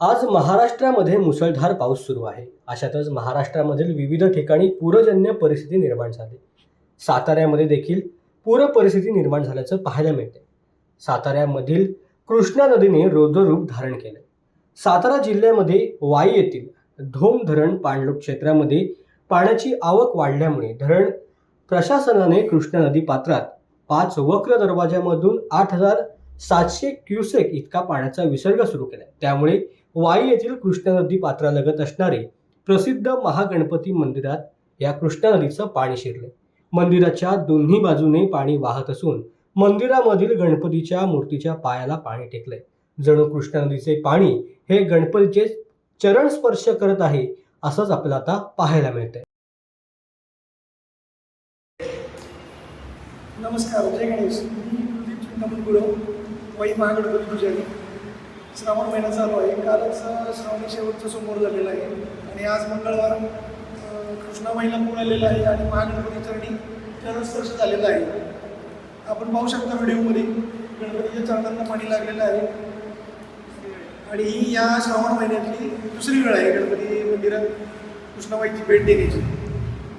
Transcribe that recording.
आज महाराष्ट्रामध्ये मुसळधार पाऊस सुरू आहे. अशातच महाराष्ट्रामधील विविध ठिकाणी पूरजन्य परिस्थिती निर्माण झाली. साताऱ्यामध्ये देखील पूर परिस्थिती निर्माण झाल्याचं पाहायला मिळते. साताऱ्यामधील कृष्णा नदीने रौद्ररूप धारण केलं. सातारा जिल्ह्यामध्ये वाई येथील धोम धरण पाणलोट क्षेत्रामध्ये पाण्याची आवक वाढल्यामुळे धरण प्रशासनाने कृष्णा नदी पात्रात पाच वक्र दरवाजामधून आठ हजार सातशे क्युसेक इतका पाण्याचा विसर्ग सुरू केला. त्यामुळे वाई येथील कृष्णा नदी पात्रालगत असणारे प्रसिद्ध महागणपती मंदिरात या कृष्णा नदीचं पाणी शिरले. मंदिराच्या दोन्ही बाजूने पाणी वाहत असून मंदिरामधील गणपतीच्या मूर्तीच्या पायाला पाणी टेकले. जणू कृष्णा नदीचे पाणी हे गणपतीचे चरण स्पर्श करत आहे असंच आपल्याला आता पाहायला मिळतंय. नमस्कार जय गणेश. मी कुलदीप चिंतामण गुरव महागणपती पुजारी. श्रावण महिना चालू आहे. कालच श्रावणी शेवटचा सोमवार झालेला आहे. आणि आज मंगळवार अ, कृष्णामाईला आलेलं आहे आणि महागणपती चरणी चरणस्पर्श झालेला आहे. आपण पाहू शकता व्हिडिओमध्ये गणपतीच्या चरणांना पाणी लागलेलं आहे. आणि ही या श्रावण महिन्यातली दुसरी वेळ आहे गणपती मंदिरात कृष्णाबाईची भेट देण्याची.